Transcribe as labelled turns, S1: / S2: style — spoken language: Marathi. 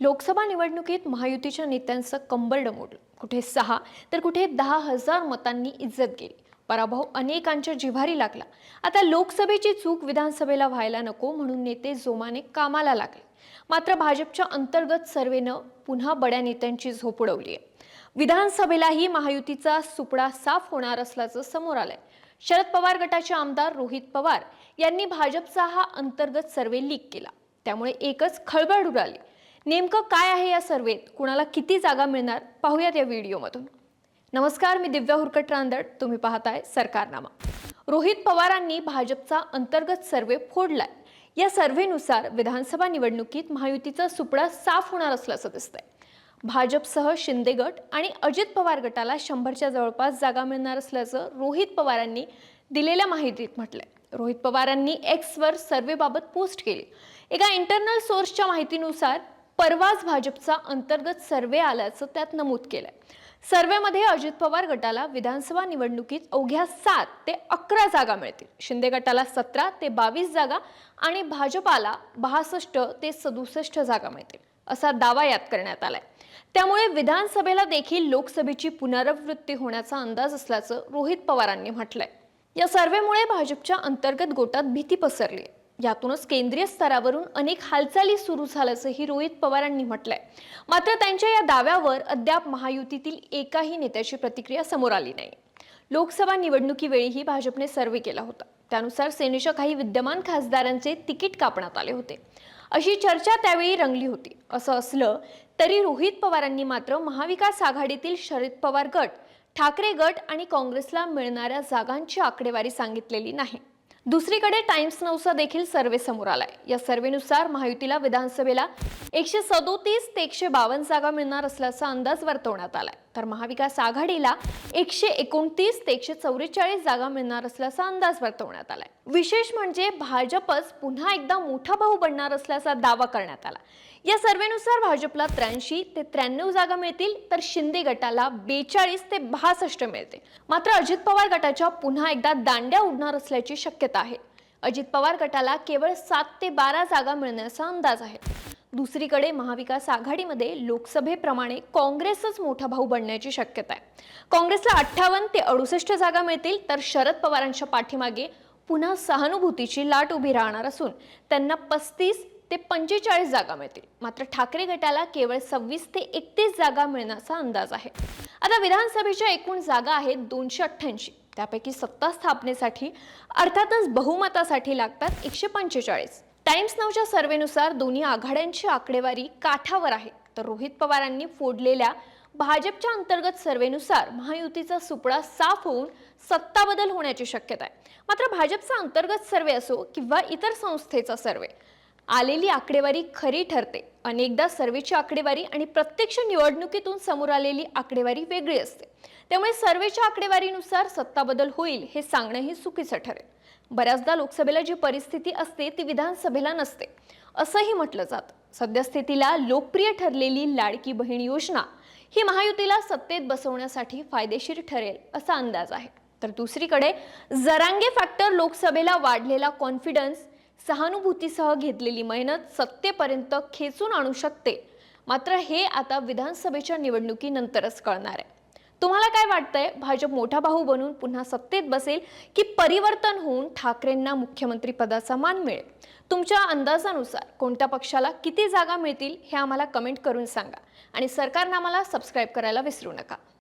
S1: लोकसभा निवडणुकीत महायुतीच्या नेत्यांचं कंबरड मोडलं कुठे सहा तर कुठे दहा हजार मतांनी इज्जत गेली. पराभव अनेकांच्या जिव्हारी लागला. आता लोकसभेची चूक विधानसभेला व्हायला नको म्हणून नेते जोमाने कामाला लागले. मात्र भाजपच्या अंतर्गत सर्वेनं पुन्हा बड्या नेत्यांची झोप उडवली आहे. विधानसभेलाही महायुतीचा सुपडा साफ होणार असल्याचं समोर आलंय. शरद पवार गटाचे आमदार रोहित पवार यांनी भाजपचा हा अंतर्गत सर्वे लीक केला. त्यामुळे एकच खळबळ उडाली. नेमकं काय आहे या सर्वेत? कुणाला किती जागा मिळणार? पाहूयात या व्हिडिओमधून. नमस्कार मी दिव्या हुरकट रांदड. तुम्ही पाहताय सरकारनामा. रोहित पवारांनी भाजपचा अंतर्गत सर्वे फोडलाय. या सर्व्हेनुसार विधानसभा निवडणुकीत महायुतीचा सुपडा साफ होणार असल्याचं दिसतंय. भाजपसह शिंदे गट आणि अजित पवार गटाला शंभरच्या जवळपास जागा मिळणार असल्याचं रोहित पवारांनी दिलेल्या माहितीत म्हटलंय. रोहित पवारांनी एक्सवर सर्व्हेबाबत पोस्ट केली. एका इंटरनल सोर्सच्या माहितीनुसार परवाच भाजपचा अंतर्गत सर्वे आल्याचं त्यात नमूद केलंय. सर्वेमध्ये अजित पवार गटाला विधानसभा निवडणुकीत अवघ्या सात ते अकरा जागा मिळतील. शिंदे गटाला सतरा ते बावीस जागा आणि भाजपाला बासष्ट ते सदुसष्ट जागा मिळतील असा दावा यात करण्यात आलाय. त्यामुळे विधानसभेला देखील लोकसभेची पुनरावृत्ती होण्याचा अंदाज असल्याचं रोहित पवारांनी म्हटलंय. या सर्वेमुळे भाजपच्या अंतर्गत गोटात भीती पसरली आहे. यातूनच केंद्रीय स्तरावरून अनेक हालचाली सुरू झाल्याचंही रोहित पवारांनी म्हटलंय. मात्र त्यांच्या या दाव्यावर अद्याप महायुतीतील एकाही नेत्याची प्रतिक्रिया समोर आली नाही. लोकसभा निवडणुकीवेळीही भाजपने सर्वे केला होता. त्यानुसार सेनेच्या काही विद्यमान खासदारांचे तिकीट कापण्यात आले होते. अशी चर्चा त्यावेळी रंगली होती. असं असलं तरी रोहित पवारांनी मात्र महाविकास आघाडीतील शरद पवार गट ठाकरे गट आणि काँग्रेसला मिळणाऱ्या जागांची आकडेवारी सांगितलेली नाही. दुसरीकडे टाइम्स नऊचा देखील सर्वे समोर आलाय. या सर्वेनुसार महायुतीला विधानसभेला एकशे सदोतीस ते एकशे बावन्न जागा मिळणार असल्याचा अंदाज वर्तवण्यात आलाय. तर महाविकास आघाडीला एकशे एकोणतीस ते एकशे चौवेचाळीस जागा मिळणार असल्याचा अंदाज वर्तवण्यात आलाय. विशेष म्हणजे भाजपच पुन्हा एकदा मोठा भाऊ बनणार असल्याचा दावा करण्यात आला. या सर्वेनुसार भाजपला त्र्याऐंशी ते त्र्याण्णव जागा मिळतील तर शिंदे गटाला बेचाळीस ते बासष्ट मिळते मात्र अजित पवार गटाच्या पुन्हा एकदा दांड्या उडणार असल्याची शक्यता शक्यता आहे. अजित पवार गटाला केवळ सात ते बारा जागा मिळण्याचा अंदाज आहे. दुसरीकडे महाविकास आघाडीमध्ये लोकसभेप्रमाणे काँग्रेसच मोठा भाऊ बनण्याची शक्यता आहे. काँग्रेसला अठ्ठावन्न ते अडुसष्ट जागा मिळतील तर शरद पवारांच्या पाठीमागे पुन्हा सहानुभूतीची लाट उभी राहणार असून त्यांना पस्तीस ते पंचेचाळीस जागा मिळतील. मात्र ठाकरे गटाला केवळ सव्वीस ते एकतीस जागा मिळण्याचा अंदाज आहे. आता विधानसभेच्या एकूण जागा आहेत दोनशे अठ्ठ्याऐंशी. त्यापैकी सत्ता स्थापनेसाठी अर्थातच बहुमतासाठी लागतात एकशे पंचेचाळीस. टाइम्स नावच्या सर्वेनुसार दोन्ही आघाड्यांची आकडेवारी काठावर आहे. तर रोहित पवारांनी फोडलेल्या भाजपच्या अंतर्गत सर्वेनुसार महायुतीचा सुपडा साफ होऊन सत्ता बदल होण्याची शक्यता आहे. मात्र भाजपचा अंतर्गत सर्वे असो किंवा इतर संस्थेचा सर्वे आलेली आकडेवारी खरी ठरते. अनेकदा सर्वेची आकडेवारी आणि प्रत्यक्ष निवडणुकीतून समोर आलेली आकडेवारी वेगळी असते. त्यामुळे सर्वेच्या आकडेवारीनुसार सत्ता बदल होईल हे सांगणंही चुकीचं ठरेल. बऱ्याचदा लोकसभेला जी परिस्थिती असते ती विधानसभेला नसते. असंही म्हटलं जातं. सद्यस्थितीला लोकप्रिय ठरलेली लाडकी बहीण योजना ही महायुतीला सत्तेत बसवण्यासाठी फायदेशीर ठरेल असा अंदाज आहे. तर दुसरीकडे जरांगे फॅक्टर लोकसभेला वाढलेला कॉन्फिडन्स सहानुभूतीसह घेतलेली मेहनत सत्तेपर्यंत खेचून आणू शकते. मात्र हे आता विधानसभेच्या निवडणुकीनंतरच कळणार आहे. तुम्हाला काय वाटतंय? भाजप मोठा भाऊ बनून पुन्हा सत्तेत बसेल की परिवर्तन होऊन ठाकरेंना मुख्यमंत्री पदाचा मान मिळेल? तुमच्या अंदाजानुसार कोणत्या पक्षाला किती जागा मिळतील हे आम्हाला कमेंट करून सांगा. आणि सरकारनामाला सबस्क्राईब करायला विसरू नका.